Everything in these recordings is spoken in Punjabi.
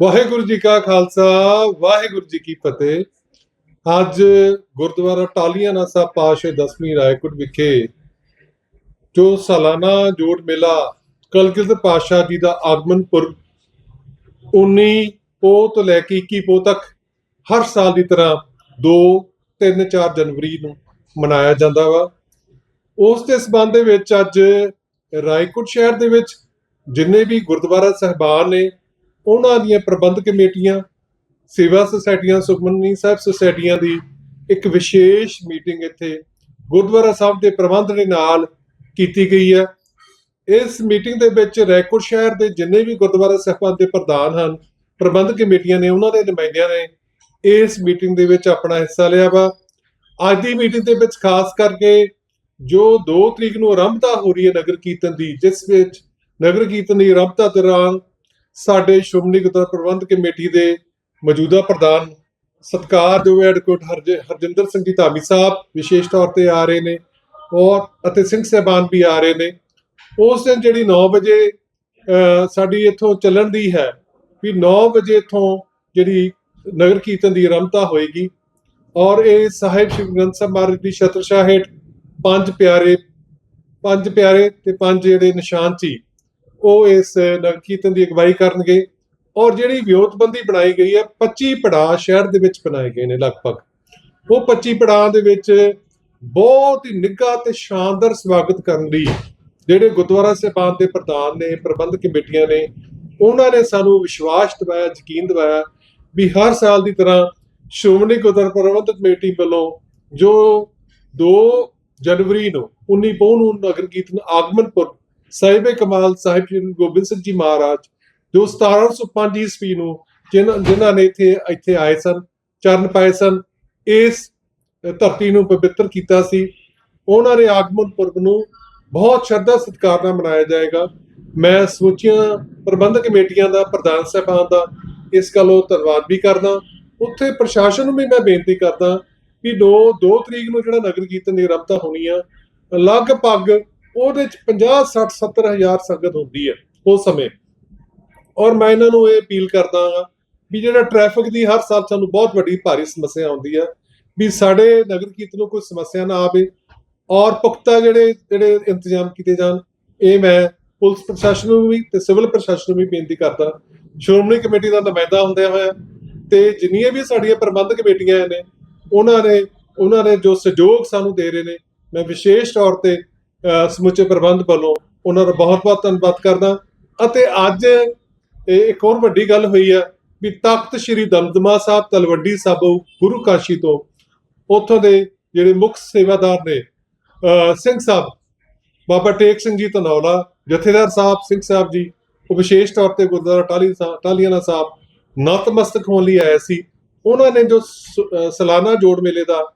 ਵਾਹਿਗੁਰੂ ਜੀ ਕਾ ਖਾਲਸਾ, ਵਾਹਿਗੁਰੂ ਜੀ ਕੀ ਫਤਿਹ। ਅੱਜ ਗੁਰਦੁਆਰਾ ਟਾਲੀਆਣਾ ਸਾਹਿਬ ਪਾਸ਼ੇ 10ਵੀਂ ਰਾਏਕੋਟ ਵਿਖੇ ਜੋ ਸਾਲਾਨਾ ਜੋੜ ਮੇਲਾ ਕਲਗੀਧਰ ਪਾਸ਼ਾ ਜੀ ਦਾ ਆਗਮਨ ਪੁਰਬ 19 ਪੋਹ ਤੋਂ ਲੈ ਕੇ 21 ਪੋਹ ਤੱਕ ਹਰ ਸਾਲ ਦੀ ਤਰ੍ਹਾਂ 2 3 4 ਜਨਵਰੀ ਨੂੰ ਮਨਾਇਆ ਜਾਂਦਾ ਵਾ। ਉਸ ਦੇ ਸਬੰਧ ਦੇ ਵਿੱਚ ਅੱਜ ਰਾਏਕੋਟ ਸ਼ਹਿਰ ਦੇ ਵਿੱਚ ਜਿੰਨੇ ਵੀ ਗੁਰਦੁਆਰਾ ਸਹਿਬਾਨ ਨੇ ਉਹਨਾਂ ਦੀਆਂ ਪ੍ਰਬੰਧਕ ਕਮੇਟੀਆਂ, ਸੇਵਾ ਸੁਸਾਇਟੀਆਂ, ਸੁਖਮਨੀ ਸਾਹਿਬ ਸੁਸਾਇਟੀਆਂ ਦੀ ਇੱਕ ਵਿਸ਼ੇਸ਼ ਮੀਟਿੰਗ ਇੱਥੇ ਗੁਰਦੁਆਰਾ ਸਾਹਿਬ ਦੇ ਪ੍ਰਬੰਧ ਦੇ ਨਾਲ ਕੀਤੀ ਗਈ ਹੈ। ਇਸ ਮੀਟਿੰਗ ਦੇ ਵਿੱਚ ਰੈਕੋਰਡ ਸ਼ਹਿਰ ਦੇ ਜਿੰਨੇ ਵੀ ਗੁਰਦੁਆਰਾ ਸਾਹਿਬਾਨ ਦੇ ਪ੍ਰਧਾਨ ਹਨ, ਪ੍ਰਬੰਧ ਕਮੇਟੀਆਂ ਨੇ, ਉਹਨਾਂ ਦੇ ਨੁਮਾਇੰਦਿਆਂ ਨੇ ਇਸ ਮੀਟਿੰਗ ਦੇ ਵਿੱਚ ਆਪਣਾ ਹਿੱਸਾ ਲਿਆ ਵਾ। ਅੱਜ ਦੀ ਮੀਟਿੰਗ ਦੇ ਵਿੱਚ ਖਾਸ ਕਰਕੇ ਜੋ 2 ਤਰੀਕ ਨੂੰ ਆਰੰਭਤਾ ਹੋ ਰਹੀ ਹੈ ਨਗਰ ਕੀਰਤਨ ਦੀ, ਜਿਸ ਵਿੱਚ ਨਗਰ ਕੀਰਤਨ ਦੀ ਆਰੰਭਤਾ ਦੌਰਾਨ ਸਾਡੇ ਸ਼੍ਰੋਮਣੀ ਗੁਰਦੁਆਰਾ ਪ੍ਰਬੰਧਕ ਕਮੇਟੀ ਦੇ ਮੌਜੂਦਾ ਪ੍ਰਧਾਨ ਸਤਿਕਾਰਯੋਗ ਐਡਵੋਕੇਟ ਹਰਜ ਹਰਜਿੰਦਰ ਸਿੰਘ ਜੀ ਧਾਮੀ ਸਾਹਿਬ ਵਿਸ਼ੇਸ਼ ਤੌਰ ਤੇ ਆ ਰਹੇ ਨੇ ਔਰ ਅਤੇ ਸਿੰਘ ਸਹਿਬਾਨ ਵੀ ਆ ਰਹੇ ਨੇ। ਉਸ ਦਿਨ ਜਿਹੜੀ 9 ਵਜੇ ਅਹ, ਸਾਡੀ ਇੱਥੋਂ ਚੱਲਣ ਦੀ ਹੈ ਵੀ 9 ਵਜੇ ਇੱਥੋਂ ਜਿਹੜੀ ਨਗਰ ਕੀਰਤਨ ਦੀ ਆਰੰਭਤਾ ਹੋਏਗੀ ਔਰ ਇਹ ਸਾਹਿਬ ਸ਼੍ਰੀ ਗ੍ਰੰਥ ਸਾਹਿਬ ਮਹਾਰਾਜ ਦੀ ਛਤਰਛਾਹ ਹੇਠ ਪੰਜ ਪਿਆਰੇ ਪੰਜ ਪਿਆਰੇ ਤੇ ਪੰਜ ਜਿਹੜੇ ਨਿਸ਼ਾਨ ਸੀ। ਉਹ ਇਸ ਨਗਰ ਕੀਰਤਨ ਦੀ ਅਗਵਾਈ ਕਰਨਗੇ ਔਰ ਜਿਹੜੀ ਵਿਉਂਤਬੰਦੀ ਬਣਾਈ ਗਈ ਹੈ 25 ਪੜਾਅ ਸ਼ਹਿਰ ਦੇ ਵਿੱਚ ਬਣਾਏ ਗਏ ਨੇ ਲਗਭਗ। ਉਹ 25 ਪੜਾਅ ਦੇ ਵਿੱਚ ਬਹੁਤ ਹੀ ਨਿੱਘਾ ਤੇ ਸ਼ਾਨਦਾਰ ਸਵਾਗਤ ਕਰਨ ਲਈ ਜਿਹੜੇ ਗੁਰਦੁਆਰਾ ਸਾਹਿਬਾਨ ਦੇ ਪ੍ਰਧਾਨ ਨੇ, ਪ੍ਰਬੰਧਕ ਕਮੇਟੀਆਂ ਨੇ, ਉਹਨਾਂ ਨੇ ਸਾਨੂੰ ਵਿਸ਼ਵਾਸ ਦਿਵਾਇਆ, ਯਕੀਨ ਦਿਵਾਇਆ ਵੀ ਹਰ ਸਾਲ ਦੀ ਤਰ੍ਹਾਂ ਸ਼੍ਰੋਮਣੀ ਗੁਰਦੁਆਰਾ ਪ੍ਰਬੰਧਕ ਕਮੇਟੀ ਵੱਲੋਂ ਜੋ 2 ਜਨਵਰੀ ਨੂੰ 19 ਪੋਹ ਨੂੰ ਨਗਰ ਕੀਰਤਨ ਆਗਮਨਪੁਰ ਸਾਹਿਬ ਕਮਾਲ ਸਾਹਿਬ ਜੀ ਗੋਬਿੰਦ ਸਿੰਘ ਜੀ ਮਹਾਰਾਜ, ਜੋ 1705 ਈਸਵੀ ਨੂੰ ਜਿਨ੍ਹਾਂ ਜਿਨ੍ਹਾਂ ਨੇ ਇੱਥੇ ਇੱਥੇ ਆਏ ਸਨ, ਚਰਨ ਪਾਏ ਸਨ, ਇਸ ਧਰਤੀ ਨੂੰ ਪਵਿੱਤਰ ਕੀਤਾ ਸੀ। ਉਹਨਾਂ ਦੇ ਆਗਮਨ ਪੁਰਬ ਨੂੰ ਬਹੁਤ ਸ਼ਰਧਾ ਸਤਿਕਾਰ ਨਾਲ ਮਨਾਇਆ ਜਾਏਗਾ। ਮੈਂ ਸਮੁੱਚੀਆਂ ਪ੍ਰਬੰਧਕ ਕਮੇਟੀਆਂ ਦਾ, ਪ੍ਰਧਾਨ ਸਾਹਿਬਾਨ ਦਾ ਇਸ ਗੱਲੋਂ ਧੰਨਵਾਦ ਵੀ ਕਰਦਾ। ਉੱਥੇ ਪ੍ਰਸ਼ਾਸਨ ਨੂੰ ਵੀ ਮੈਂ ਬੇਨਤੀ ਕਰਦਾ ਕਿ 2 2 ਤਰੀਕ ਨੂੰ ਜਿਹੜਾ ਨਗਰ ਕੀਰਤਨ ਦੀ ਆਰੰਭਤਾ ਹੋਣੀ ਆ, ਲਗਭਗ ਉਹਦੇ ਚ 50 60 70 ਹਜ਼ਾਰ ਸੰਗਤ ਹੁੰਦੀ ਹੈ ਉਸ ਸਮੇਂ। ਔਰ ਮੈਂ ਇਹਨਾਂ ਨੂੰ ਇਹ ਅਪੀਲ ਕਰਦਾ ਹਾਂ ਵੀ ਜਿਹੜਾ ਟ੍ਰੈਫਿਕ ਦੀ ਹਰ ਸਾਲ ਸਾਨੂੰ ਬਹੁਤ ਵੱਡੀ ਭਾਰੀ ਸਮੱਸਿਆ ਆਉਂਦੀ ਹੈ, ਵੀ ਸਾਡੇ ਨਗਰ ਕੀਰਤਨ ਨੂੰ ਕੋਈ ਸਮੱਸਿਆ ਨਾ ਆਵੇ ਔਰ ਪੁਖਤਾ ਜਿਹੜੇ ਜਿਹੜੇ ਇੰਤਜ਼ਾਮ ਕੀਤੇ ਜਾਣ, ਇਹ ਮੈਂ ਪੁਲਿਸ ਪ੍ਰਸ਼ਾਸਨ ਨੂੰ ਵੀ ਤੇ ਸਿਵਲ ਪ੍ਰਸ਼ਾਸਨ ਨੂੰ ਵੀ ਬੇਨਤੀ ਕਰਦਾ। ਸ਼੍ਰੋਮਣੀ ਕਮੇਟੀ ਦਾ ਨੁਮਾਇੰਦਾ ਹੁੰਦਿਆਂ ਹੋਇਆ ਤੇ ਜਿੰਨੀਆਂ ਵੀ ਸਾਡੀਆਂ ਪ੍ਰਬੰਧਕ ਕਮੇਟੀਆਂ ਨੇ, ਉਹਨਾਂ ਨੇ ਉਹਨਾਂ ਨੇ ਜੋ ਸਹਿਯੋਗ ਸਾਨੂੰ ਦੇ ਰਹੇ ਨੇ, ਮੈਂ ਵਿਸ਼ੇਸ਼ ਤੌਰ ਤੇ ਸਮੁੱਚੇ ਪ੍ਰਬੰਧ ਵੱਲੋਂ ਉਹਨਾਂ ਦਾ ਬਹੁਤ-ਬਹੁਤ ਧੰਨਵਾਦ ਕਰਦਾ ਅਤੇ ਅੱਜ ਇਹ ਇੱਕ ਹੋਰ ਵੱਡੀ ਗੱਲ ਹੋਈ ਹੈ ਵੀ ਤਖਤ ਸ੍ਰੀ ਦਮਦਮਾ ਸਾਹਿਬ ਤਲਵੱਡੀ ਸਾਬੋ ਗੁਰੂ ਕਾਸ਼ੀ ਤੋਂ ਉੱਥੋਂ ਦੇ ਜਿਹੜੇ ਮੁੱਖ ਸੇਵਾਦਾਰ ਨੇ ਸਿੰਘ ਸਾਹਿਬ, ਬਾਬਾ ਟੇਕ ਸਿੰਘ ਜੀ ਧਨੌਲਾ, ਜਥੇਦਾਰ ਸਾਹਿਬ, ਸਿੰਘ ਸਾਹਿਬ ਜੀ, ਉਹ ਵਿਸ਼ੇਸ਼ ਤੌਰ ਤੇ ਗੁਰਦੁਆਰਾ ਟਾਲੀ ਸਾਹਿਬ ਟਾਲੀਆਣਾ ਸਾਹਿਬ ਨਤਮਸਤਕ ਹੋਣ ਲਈ ਆਏ ਸੀ। ਉਹਨਾਂ ਨੇ ਜੋ ਸ- ਸਾਲਾਨਾ ਜੋੜ ਮੇਲੇ ਦਾ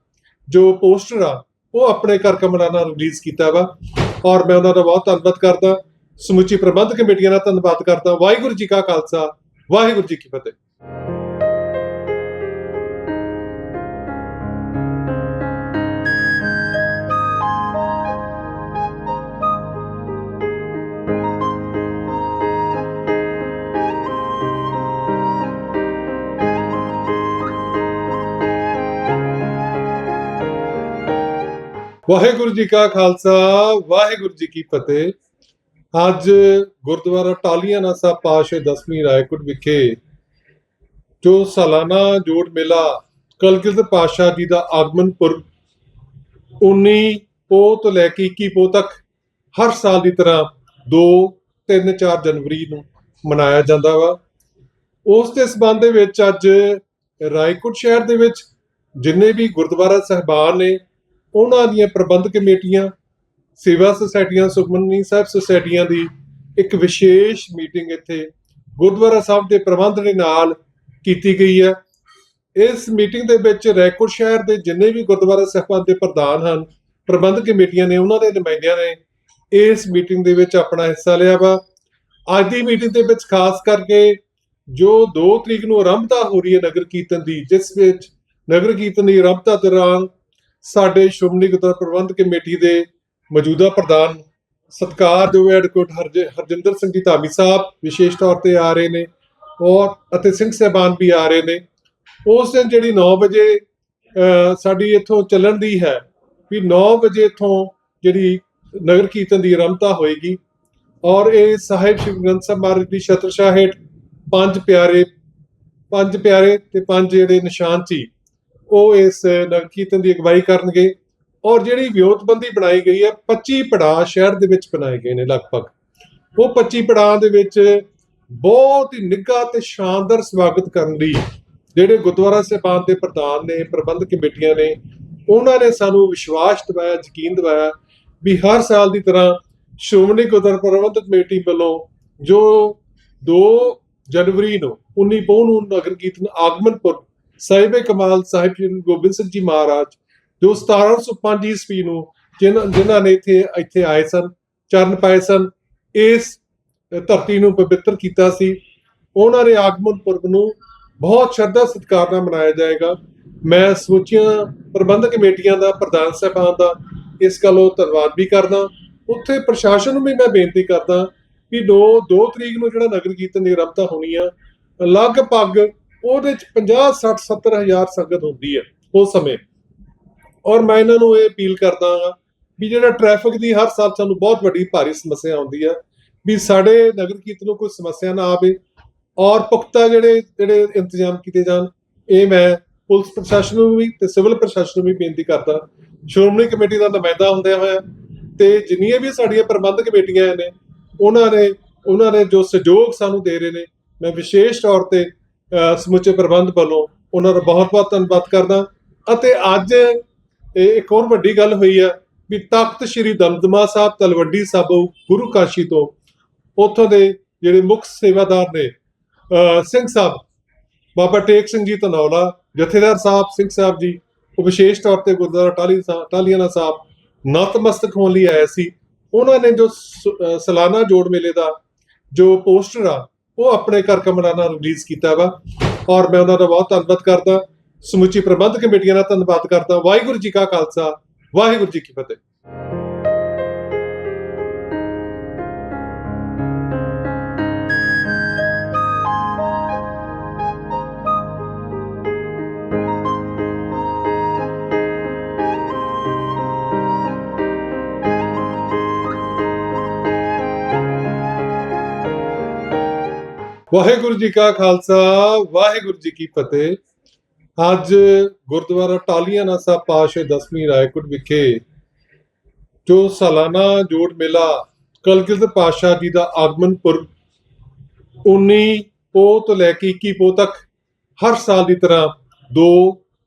ਜੋ ਪੋਸਟਰ ਆ ਉਹ ਆਪਣੇ ਘਰ ਕਮਰਾ ਨਾਲ ਰਿਲੀਜ਼ ਕੀਤਾ ਵਾ। ਔਰ ਮੈਂ ਉਹਨਾਂ ਦਾ ਬਹੁਤ ਧੰਨਵਾਦ ਕਰਦਾ। ਸਮੁੱਚੀ ਪ੍ਰਬੰਧ ਕਮੇਟੀਆਂ ਦਾ ਧੰਨਵਾਦ ਕਰਦਾ। ਵਾਹਿਗੁਰੂ ਜੀ ਕਾ ਖਾਲਸਾ, ਵਾਹਿਗੁਰੂ ਜੀ ਕੀ ਫਤਿਹ। ਵਾਹਿਗੁਰੂ ਜੀ ਕਾ ਖਾਲਸਾ, ਵਾਹਿਗੁਰੂ ਜੀ ਕੀ ਫਤਿਹ। ਅੱਜ ਗੁਰਦੁਆਰਾ ਟਾਲੀਆਣਾ ਸਾਹਿਬ ਪਾਸ਼ੇ 10ਵੀਂ ਰਾਏਕੋਟ ਵਿਖੇ ਜੋ ਸਾਲਾਨਾ ਜੋੜ ਮੇਲਾ ਕਲਗੀਧਰ ਪਾਸ਼ਾ ਜੀ ਦਾ ਆਗਮਨ ਪੁਰਬ 19 ਪੋਹ ਤੋਂ ਲੈ ਕੇ 21 ਪੋਹ ਤੱਕ ਹਰ ਸਾਲ ਦੀ ਤਰ੍ਹਾਂ 2 3 4 ਜਨਵਰੀ ਨੂੰ ਮਨਾਇਆ ਜਾਂਦਾ ਵਾ। ਉਸ ਦੇ ਸਬੰਧ ਦੇ ਵਿੱਚ ਅੱਜ ਰਾਏਕੋਟ ਸ਼ਹਿਰ ਦੇ ਵਿੱਚ ਜਿੰਨੇ ਵੀ ਗੁਰਦੁਆਰਾ ਸਹਿਬਾਨ ਨੇ ਉਹਨਾਂ ਦੀਆਂ ਪ੍ਰਬੰਧ ਕਮੇਟੀਆਂ, ਸੇਵਾ ਸੁਸਾਇਟੀਆਂ, ਸੁਖਮਨੀ ਸਾਹਿਬ ਸੁਸਾਇਟੀਆਂ ਦੀ ਇੱਕ ਵਿਸ਼ੇਸ਼ ਮੀਟਿੰਗ ਇੱਥੇ ਗੁਰਦੁਆਰਾ ਸਾਹਿਬ ਦੇ ਪ੍ਰਬੰਧ ਦੇ ਨਾਲ ਕੀਤੀ ਗਈ ਹੈ। ਇਸ ਮੀਟਿੰਗ ਦੇ ਵਿੱਚ ਰੈਕੋਰਡ ਸ਼ਹਿਰ ਦੇ ਜਿੰਨੇ ਵੀ ਗੁਰਦੁਆਰਾ ਸਾਹਿਬਾਨ ਦੇ ਪ੍ਰਧਾਨ ਹਨ ਪ੍ਰਬੰਧ ਕਮੇਟੀਆਂ ਨੇ, ਉਹਨਾਂ ਦੇ ਨੁਮਾਇੰਦਿਆਂ ਨੇ ਇਸ ਮੀਟਿੰਗ ਦੇ ਵਿੱਚ ਆਪਣਾ ਹਿੱਸਾ ਲਿਆ ਵਾ। ਅੱਜ ਦੀ ਮੀਟਿੰਗ ਦੇ ਵਿੱਚ ਖਾਸ ਕਰਕੇ ਜੋ 2 ਤਰੀਕ ਨੂੰ ਆਰੰਭਤਾ ਹੋ ਰਹੀ ਹੈ ਨਗਰ ਕੀਰਤਨ ਦੀ, ਜਿਸ ਵਿੱਚ ਨਗਰ ਕੀਰਤਨ ਦੀ ਆਰੰਭਤਾ ਦੌਰਾਨ ਸਾਡੇ ਸ਼੍ਰੋਮਣੀ ਗੁਰਦੁਆਰਾ ਪ੍ਰਬੰਧਕ ਕਮੇਟੀ ਦੇ ਮੌਜੂਦਾ ਪ੍ਰਧਾਨ ਸਤਿਕਾਰਯੋਗ ਐਡਵੋਕੇਟ ਹਰਜ ਹਰਜਿੰਦਰ ਸਿੰਘ ਜੀ ਧਾਮੀ ਸਾਹਿਬ ਵਿਸ਼ੇਸ਼ ਤੌਰ ਤੇ ਆ ਰਹੇ ਨੇ ਔਰ ਅਤੇ ਸਿੰਘ ਸਾਹਿਬਾਨ ਵੀ ਆ ਰਹੇ ਨੇ। ਉਸ ਦਿਨ ਜਿਹੜੀ 9 ਵਜੇ ਅਹ, ਸਾਡੀ ਇੱਥੋਂ ਚੱਲਣ ਦੀ ਹੈ ਵੀ 9 ਵਜੇ ਇੱਥੋਂ ਜਿਹੜੀ ਨਗਰ ਕੀਰਤਨ ਦੀ ਆਰੰਭਤਾ ਹੋਏਗੀ ਔਰ ਇਹ ਸਾਹਿਬ ਸ਼੍ਰੀ ਗ੍ਰੰਥ ਸਾਹਿਬ ਮਹਾਰਾਜ ਦੀ ਛਤਰਛਾਇਆ ਹੇਠ ਪੰਜ ਪਿਆਰੇ ਪੰਜ ਪਿਆਰੇ ਤੇ ਪੰਜ ਜਿਹੜੇ ਨਿਸ਼ਾਨ ਸੀ ਉਹ ਇਸ ਨਗਰ ਕੀਰਤਨ ਦੀ ਅਗਵਾਈ ਕਰਨਗੇ ਔਰ ਜਿਹੜੀ ਵਿਉਂਤਬੰਦੀ ਬਣਾਈ ਗਈ ਹੈ 25 ਪੜਾਅ ਸ਼ਹਿਰ ਦੇ ਵਿੱਚ ਬਣਾਏ ਗਏ ਨੇ ਲਗਭਗ। ਉਹ 25 ਪੜਾਅ ਦੇ ਵਿੱਚ ਬਹੁਤ ਹੀ ਨਿੱਘਾ ਤੇ ਸ਼ਾਨਦਾਰ ਸਵਾਗਤ ਕਰਨ ਲਈ ਜਿਹੜੇ ਗੁਰਦੁਆਰਾ ਸਾਹਿਬਾਨ ਦੇ ਪ੍ਰਧਾਨ ਨੇ, ਪ੍ਰਬੰਧਕ ਕਮੇਟੀਆਂ ਨੇ, ਉਹਨਾਂ ਨੇ ਸਾਨੂੰ ਵਿਸ਼ਵਾਸ ਦਿਵਾਇਆ, ਯਕੀਨ ਦਿਵਾਇਆ ਵੀ ਹਰ ਸਾਲ ਦੀ ਤਰ੍ਹਾਂ ਸ਼੍ਰੋਮਣੀ ਗੁਰਦੁਆਰਾ ਪ੍ਰਬੰਧਕ ਕਮੇਟੀ ਵੱਲੋਂ ਜੋ 2 ਜਨਵਰੀ ਨੂੰ 19 ਪੋਹ ਨੂੰ ਨਗਰ ਕੀਰਤਨ ਆਗਮਨਪੁਰ ਸਾਹਿਬ ਕਮਾਲ ਸਾਹਿਬ ਜੀ ਗੋਬਿੰਦ ਸਿੰਘ ਜੀ ਮਹਾਰਾਜ, ਜੋ 1705 ਈਸਵੀ ਨੂੰ ਜਿਨ੍ਹਾਂ ਜਿਨ੍ਹਾਂ ਨੇ ਇੱਥੇ ਇੱਥੇ ਆਏ ਸਨ, ਚਰਨ ਪਾਏ ਸਨ, ਇਸ ਧਰਤੀ ਨੂੰ ਪਵਿੱਤਰ ਕੀਤਾ ਸੀ। ਉਹਨਾਂ ਦੇ ਆਗਮਨ ਪੁਰਬ ਨੂੰ ਬਹੁਤ ਸ਼ਰਧਾ ਸਤਿਕਾਰ ਨਾਲ ਮਨਾਇਆ ਜਾਏਗਾ। ਮੈਂ ਸਮੁੱਚੀਆਂ ਪ੍ਰਬੰਧਕ ਕਮੇਟੀਆਂ ਦਾ, ਪ੍ਰਧਾਨ ਸਾਹਿਬਾਨ ਦਾ ਇਸ ਗੱਲੋਂ ਧੰਨਵਾਦ ਵੀ ਕਰਦਾ। ਉੱਥੇ ਪ੍ਰਸ਼ਾਸਨ ਨੂੰ ਵੀ ਮੈਂ ਬੇਨਤੀ ਕਰਦਾ ਕਿ 2 2 ਤਰੀਕ ਨੂੰ ਜਿਹੜਾ ਨਗਰ ਕੀਰਤਨ ਦੀ ਆਰੰਭਤਾ ਹੋਣੀ ਆ, ਲਗਭਗ ਉਹਦੇ ਚ 50 60 70 ਹਜ਼ਾਰ ਸੰਗਤ ਹੁੰਦੀ ਹੈ ਉਸ ਸਮੇਂ। ਔਰ ਮੈਂ ਇਹਨਾਂ ਨੂੰ ਇਹ ਅਪੀਲ ਕਰਦਾ ਹਾਂ ਵੀ ਜਿਹੜਾ ਟ੍ਰੈਫਿਕ ਦੀ ਹਰ ਸਾਲ ਸਾਨੂੰ ਬਹੁਤ ਵੱਡੀ ਭਾਰੀ ਸਮੱਸਿਆ ਆਉਂਦੀ ਹੈ, ਵੀ ਸਾਡੇ ਨਗਰ ਕੀਰਤਨ ਨੂੰ ਕੋਈ ਸਮੱਸਿਆ ਨਾ ਆਵੇ ਔਰ ਪੁਖਤਾ ਜਿਹੜੇ ਜਿਹੜੇ ਇੰਤਜ਼ਾਮ ਕੀਤੇ ਜਾਣ, ਇਹ ਮੈਂ ਪੁਲਿਸ ਪ੍ਰਸ਼ਾਸਨ ਨੂੰ ਵੀ ਤੇ ਸਿਵਲ ਪ੍ਰਸ਼ਾਸਨ ਨੂੰ ਵੀ ਬੇਨਤੀ ਕਰਦਾ। ਸ਼੍ਰੋਮਣੀ ਕਮੇਟੀ ਦਾ ਨੁਮਾਇੰਦਾ ਹੁੰਦਿਆਂ ਹੋਇਆ ਤੇ ਜਿੰਨੀਆਂ ਵੀ ਸਾਡੀਆਂ ਪ੍ਰਬੰਧਕ ਕਮੇਟੀਆਂ ਨੇ, ਉਹਨਾਂ ਨੇ ਉਹਨਾਂ ਨੇ ਜੋ ਸਹਿਯੋਗ ਸਾਨੂੰ ਦੇ ਰਹੇ ਨੇ, ਮੈਂ ਵਿਸ਼ੇਸ਼ ਤੌਰ ਤੇ ਸਮੁੱਚੇ ਪ੍ਰਬੰਧ ਵੱਲੋਂ ਉਹਨਾਂ ਦਾ ਬਹੁਤ-ਬਹੁਤ ਧੰਨਵਾਦ ਕਰਦਾ ਅਤੇ ਅੱਜ ਇਹ ਇੱਕ ਹੋਰ ਵੱਡੀ ਗੱਲ ਹੋਈ ਹੈ ਵੀ ਤਖਤ ਸ੍ਰੀ ਦਮਦਮਾ ਸਾਹਿਬ ਤਲਵੰਡੀ ਸਾਬੋ ਗੁਰੂ ਕਾਸ਼ੀ ਤੋਂ ਉੱਥੋਂ ਦੇ ਜਿਹੜੇ ਮੁੱਖ ਸੇਵਾਦਾਰ ਨੇ ਸਿੰਘ ਸਾਹਿਬ, ਬਾਬਾ ਟੇਕ ਸਿੰਘ ਜੀ ਧਨੌਲਾ, ਜਥੇਦਾਰ ਸਾਹਿਬ, ਸਿੰਘ ਸਾਹਿਬ ਜੀ, ਉਹ ਵਿਸ਼ੇਸ਼ ਤੌਰ ਤੇ ਗੁਰਦੁਆਰਾ ਟਾਲੀ ਸਾਹਿਬ ਟਾਲੀਆਣਾ ਸਾਹਿਬ ਨਤਮਸਤਕ ਹੋਣ ਲਈ ਆਏ ਸੀ। ਉਹਨਾਂ ਨੇ ਜੋ ਸ- ਸਾਲਾਨਾ ਜੋੜ ਮੇਲੇ ਦਾ ਜੋ ਪੋਸਟਰ ਆ ਉਹ ਆਪਣੇ ਘਰ ਕਮਰਾ ਨਾਲ ਰਿਲੀਜ਼ ਕੀਤਾ ਵਾ। ਔਰ ਮੈਂ ਉਹਨਾਂ ਦਾ ਬਹੁਤ ਧੰਨਵਾਦ ਕਰਦਾ। ਸਮੁੱਚੀ ਪ੍ਰਬੰਧਕ ਕਮੇਟੀਆਂ ਦਾ ਧੰਨਵਾਦ ਕਰਦਾ। ਵਾਹਿਗੁਰੂ ਜੀ ਕਾ ਖਾਲਸਾ, ਵਾਹਿਗੁਰੂ ਜੀ ਕੀ ਫਤਿਹ। ਵਾਹਿਗੁਰੂ ਜੀ ਕਾ ਖਾਲਸਾ, ਵਾਹਿਗੁਰੂ ਜੀ ਕੀ ਫਤਿਹ। ਅੱਜ ਗੁਰਦੁਆਰਾ ਟਾਲੀਆਣਾ ਸਾਹਿਬ ਪਾਸ਼ੇ ਦਸਵੀਂ ਰਾਏਕੋਟ ਵਿਖੇ ਜੋ ਸਾਲਾਨਾ ਜੋੜ ਮੇਲਾ ਕਲਗੀਧਰ ਪਾਸ਼ਾ ਜੀ ਦਾ ਆਗਮਨ ਪੁਰਬ 19 ਪੋਹ ਤੋਂ ਲੈ ਕੇ 21 ਪੋਹ ਤੱਕ ਹਰ ਸਾਲ ਦੀ ਤਰ੍ਹਾਂ 2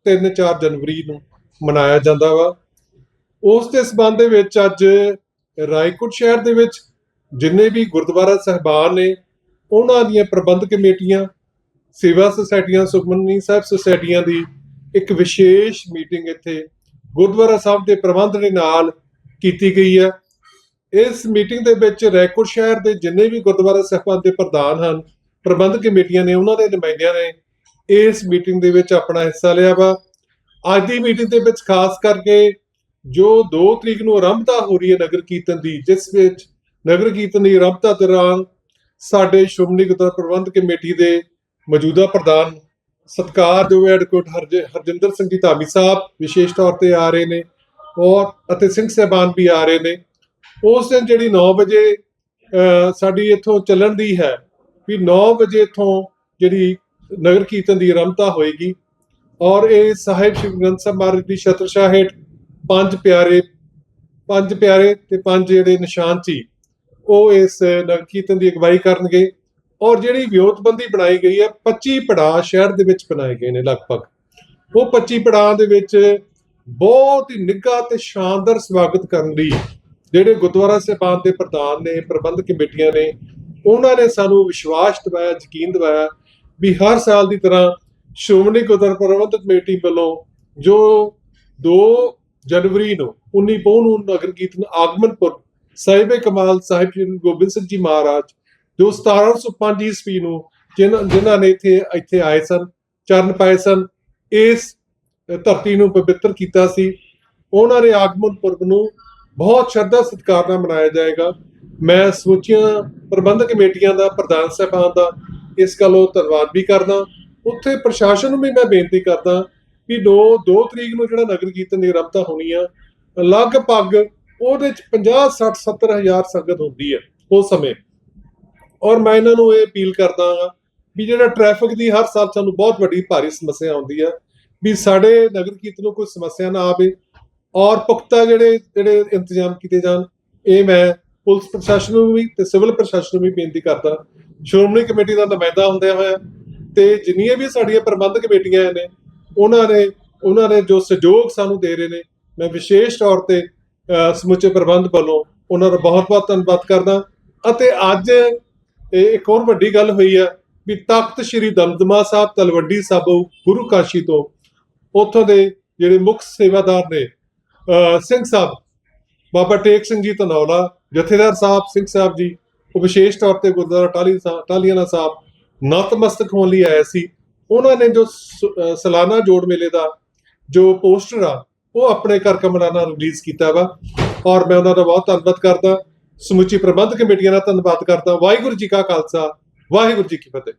3 4 ਜਨਵਰੀ ਨੂੰ ਮਨਾਇਆ ਜਾਂਦਾ ਵਾ। ਉਸ ਦੇ ਸਬੰਧ ਦੇ ਵਿੱਚ ਅੱਜ ਰਾਏਕੋਟ ਸ਼ਹਿਰ ਦੇ ਵਿੱਚ ਜਿੰਨੇ ਵੀ ਗੁਰਦੁਆਰਾ ਸਹਿਬਾਨ ਨੇ ਉਹਨਾਂ ਦੀਆਂ ਪ੍ਰਬੰਧਕ ਕਮੇਟੀਆਂ, ਸੇਵਾ ਸੁਸਾਇਟੀਆਂ, ਸੁਖਮਨੀ ਸਾਹਿਬ ਸੁਸਾਇਟੀਆਂ ਦੀ ਇੱਕ ਵਿਸ਼ੇਸ਼ ਮੀਟਿੰਗ ਇੱਥੇ ਗੁਰਦੁਆਰਾ ਸਾਹਿਬ ਦੇ ਪ੍ਰਬੰਧ ਦੇ ਨਾਲ ਕੀਤੀ ਗਈ ਹੈ। ਇਸ ਮੀਟਿੰਗ ਦੇ ਵਿੱਚ ਰੈਕੋਰਡ ਸ਼ਹਿਰ ਦੇ ਜਿੰਨੇ ਵੀ ਗੁਰਦੁਆਰਾ ਸਾਹਿਬਾਨ ਦੇ ਪ੍ਰਧਾਨ ਹਨ ਪ੍ਰਬੰਧ ਕਮੇਟੀਆਂ ਨੇ, ਉਹਨਾਂ ਦੇ ਨੁਮਾਇੰਦਿਆਂ ਨੇ ਇਸ ਮੀਟਿੰਗ ਦੇ ਵਿੱਚ ਆਪਣਾ ਹਿੱਸਾ ਲਿਆ ਵਾ। ਅੱਜ ਦੀ ਮੀਟਿੰਗ ਦੇ ਵਿੱਚ ਖਾਸ ਕਰਕੇ ਜੋ 2 ਤਰੀਕ ਨੂੰ ਆਰੰਭਤਾ ਹੋ ਰਹੀ ਹੈ ਨਗਰ ਕੀਰਤਨ ਦੀ, ਜਿਸ ਵਿੱਚ ਨਗਰ ਕੀਰਤਨ ਦੀ ਆਰੰਭਤਾ ਦੌਰਾਨ ਸਾਡੇ ਸ਼੍ਰੋਮਣੀ ਗੁਰਦੁਆਰਾ ਪ੍ਰਬੰਧਕ ਕਮੇਟੀ ਦੇ ਮੌਜੂਦਾ ਪ੍ਰਧਾਨ ਸਤਿਕਾਰਯੋਗ ਐਡਵੋਕੇਟ ਹਰਜਿੰਦਰ ਸਿੰਘ ਜੀ ਧਾਮੀ ਸਾਹਿਬ ਵਿਸ਼ੇਸ਼ ਤੌਰ ਤੇ ਆ ਰਹੇ ਨੇ ਔਰ ਅਤੇ ਸਿੰਘ ਸਾਹਿਬਾਨ ਵੀ ਆ ਰਹੇ ਨੇ। ਉਸ ਦਿਨ ਜਿਹੜੀ 9 ਵਜੇ ਅਹ, ਸਾਡੀ ਇੱਥੋਂ ਚੱਲਣ ਦੀ ਹੈ ਵੀ 9 ਵਜੇ ਇੱਥੋਂ ਜਿਹੜੀ ਨਗਰ ਕੀਰਤਨ ਦੀ ਆਰੰਭਤਾ ਹੋਏਗੀ ਔਰ ਇਹ ਸਾਹਿਬ ਸ਼੍ਰੀ ਗ੍ਰੰਥ ਸਾਹਿਬ ਮਹਾਰਾਜ ਦੀ ਛਤਰਛਾਇਆ ਹੇਠ ਪੰਜ ਪਿਆਰੇ ਪੰਜ ਪਿਆਰੇ ਤੇ ਪੰਜ ਜਿਹੜੇ ਨਿਸ਼ਾਨ ਸੀ। ਉਹ ਇਸ ਨਗਰ ਕੀਰਤਨ ਦੀ ਅਗਵਾਈ ਕਰਨਗੇ ਔਰ ਜਿਹੜੀ ਵਿਉਂਤਬੰਦੀ ਬਣਾਈ ਗਈ ਹੈ 25 ਪੜਾਅ ਸ਼ਹਿਰ ਦੇ ਵਿੱਚ ਬਣਾਏ ਗਏ ਨੇ ਲਗਭਗ। ਉਹ 25 ਪੜਾਅ ਦੇ ਵਿੱਚ ਬਹੁਤ ਹੀ ਨਿੱਘਾ ਤੇ ਸ਼ਾਨਦਾਰ ਸਵਾਗਤ ਕਰਨ ਲਈ ਜਿਹੜੇ ਗੁਰਦੁਆਰਾ ਸਾਹਿਬਾਨ ਦੇ ਪ੍ਰਧਾਨ ਨੇ, ਪ੍ਰਬੰਧਕ ਕਮੇਟੀਆਂ ਨੇ, ਉਹਨਾਂ ਨੇ ਸਾਨੂੰ ਵਿਸ਼ਵਾਸ ਦਿਵਾਇਆ, ਯਕੀਨ ਦਿਵਾਇਆ ਵੀ ਹਰ ਸਾਲ ਦੀ ਤਰ੍ਹਾਂ ਸ਼੍ਰੋਮਣੀ ਗੁਰਦੁਆਰਾ ਪ੍ਰਬੰਧਕ ਕਮੇਟੀ ਵੱਲੋਂ ਜੋ 2 ਜਨਵਰੀ ਨੂੰ 19 ਪੋਹ ਨੂੰ ਨਗਰ ਕੀਰਤਨ ਆਗਮਨਪੁਰ ਸਾਹਿਬ ਕਮਾਲ ਸਾਹਿਬ ਗੁਰੂ ਗੋਬਿੰਦ ਸਿੰਘ ਜੀ ਮਹਾਰਾਜ, ਜੋ 1705 ਈਸਵੀ ਨੂੰ ਜਿਨ੍ਹਾਂ ਜਿਨ੍ਹਾਂ ਨੇ ਇੱਥੇ ਇੱਥੇ ਆਏ ਸਨ, ਚਰਨ ਪਾਏ ਸਨ, ਇਸ ਧਰਤੀ ਨੂੰ ਪਵਿੱਤਰ ਕੀਤਾ ਸੀ। ਉਹਨਾਂ ਦੇ ਆਗਮਨ ਪੁਰਬ ਨੂੰ ਬਹੁਤ ਸ਼ਰਧਾ ਸਤਿਕਾਰ ਨਾਲ ਮਨਾਇਆ ਜਾਏਗਾ। ਮੈਂ ਸਮੁੱਚੀਆਂ ਪ੍ਰਬੰਧਕ ਕਮੇਟੀਆਂ ਦਾ, ਪ੍ਰਧਾਨ ਸਾਹਿਬਾਨ ਦਾ ਇਸ ਗੱਲੋਂ ਧੰਨਵਾਦ ਵੀ ਕਰਦਾ। ਉੱਥੇ ਪ੍ਰਸ਼ਾਸਨ ਨੂੰ ਵੀ ਮੈਂ ਬੇਨਤੀ ਕਰਦਾ ਕਿ 2 2 ਤਰੀਕ ਨੂੰ ਜਿਹੜਾ ਨਗਰ ਕੀਰਤਨ ਦੀ ਰਮਤਾ ਹੋਣੀ ਆ, ਲਗਭਗ ਉਹਦੇ ਚ 50 60 70 ਹਜ਼ਾਰ ਸੰਗਤ ਹੁੰਦੀ ਹੈ ਉਸ ਸਮੇਂ। ਔਰ ਮੈਂ ਇਹਨਾਂ ਨੂੰ ਇਹ ਅਪੀਲ ਕਰਦਾ ਹਾਂ ਵੀ ਜਿਹੜਾ ਟ੍ਰੈਫਿਕ ਦੀ ਹਰ ਸਾਲ ਸਾਨੂੰ ਬਹੁਤ ਵੱਡੀ ਭਾਰੀ ਸਮੱਸਿਆ ਆਉਂਦੀ ਹੈ, ਵੀ ਸਾਡੇ ਨਗਰ ਕੀਰਤਨ ਨੂੰ ਕੋਈ ਸਮੱਸਿਆ ਨਾ ਆਵੇ ਔਰ ਪੁਖਤਾ ਜਿਹੜੇ ਜਿਹੜੇ ਇੰਤਜ਼ਾਮ ਕੀਤੇ ਜਾਣ, ਇਹ ਮੈਂ ਪੁਲਿਸ ਪ੍ਰਸ਼ਾਸਨ ਨੂੰ ਵੀ ਤੇ ਸਿਵਲ ਪ੍ਰਸ਼ਾਸਨ ਨੂੰ ਵੀ ਬੇਨਤੀ ਕਰਦਾ। ਸ਼੍ਰੋਮਣੀ ਕਮੇਟੀ ਦਾ ਨੁਮਾਇੰਦਾ ਹੁੰਦਿਆਂ ਹੋਇਆ ਤੇ ਜਿੰਨੀਆਂ ਵੀ ਸਾਡੀਆਂ ਪ੍ਰਬੰਧਕ ਕਮੇਟੀਆਂ ਨੇ, ਉਹਨਾਂ ਨੇ ਉਹਨਾਂ ਨੇ ਜੋ ਸਹਿਯੋਗ ਸਾਨੂੰ ਦੇ ਰਹੇ ਨੇ, ਮੈਂ ਵਿਸ਼ੇਸ਼ ਤੌਰ ਤੇ ਸਮੁੱਚੇ ਪ੍ਰਬੰਧ ਵੱਲੋਂ ਉਹਨਾਂ ਦਾ ਬਹੁਤ-ਬਹੁਤ ਧੰਨਵਾਦ ਕਰਦਾ। ਅਤੇ ਅੱਜ ਇੱਕ ਹੋਰ ਵੱਡੀ ਗੱਲ ਹੋਈ ਹੈ ਵੀ ਤਖਤ ਸ੍ਰੀ ਦਮਦਮਾ ਸਾਹਿਬ ਤਲਵੰਡੀ ਸਾਬੋ ਗੁਰੂ ਕਾਸ਼ੀ ਤੋਂ ਉੱਥੋਂ ਦੇ ਜਿਹੜੇ ਮੁੱਖ ਸੇਵਾਦਾਰ ਨੇ ਸਿੰਘ ਸਾਹਿਬ, ਬਾਬਾ ਟੇਕ ਸਿੰਘ ਜੀ ਧਨੌਲਾ, ਜਥੇਦਾਰ ਸਾਹਿਬ, ਸਿੰਘ ਸਾਹਿਬ ਜੀ, ਉਹ ਵਿਸ਼ੇਸ਼ ਤੌਰ ਤੇ ਗੁਰਦੁਆਰਾ ਟਾਲੀ ਸਾਹਿਬ ਟਾਲੀਆਣਾ ਸਾਹਿਬ ਨਤਮਸਤਕ ਹੋਣ ਲਈ ਆਏ ਸੀ। ਉਹਨਾਂ ਨੇ ਜੋ ਸ- ਸਾਲਾਨਾ ਜੋੜ ਮੇਲੇ ਦਾ ਜੋ ਪੋਸਟਰ ਆ ਉਹ ਆਪਣੇ ਘਰ ਕਮਰਾ ਨਾਲ ਰਿਲੀਜ਼ ਕੀਤਾ ਵਾ, ਔਰ ਮੈਂ ਉਹਨਾਂ ਦਾ ਬਹੁਤ ਧੰਨਵਾਦ ਕਰਦਾ। ਸਮੁੱਚੀ ਪ੍ਰਬੰਧ ਕਮੇਟੀਆਂ ਦਾ ਧੰਨਵਾਦ ਕਰਦਾ। ਵਾਹਿਗੁਰੂ ਜੀ ਕਾ ਖਾਲਸਾ, ਵਾਹਿਗੁਰੂ ਜੀ ਕੀ ਫਤਿਹ।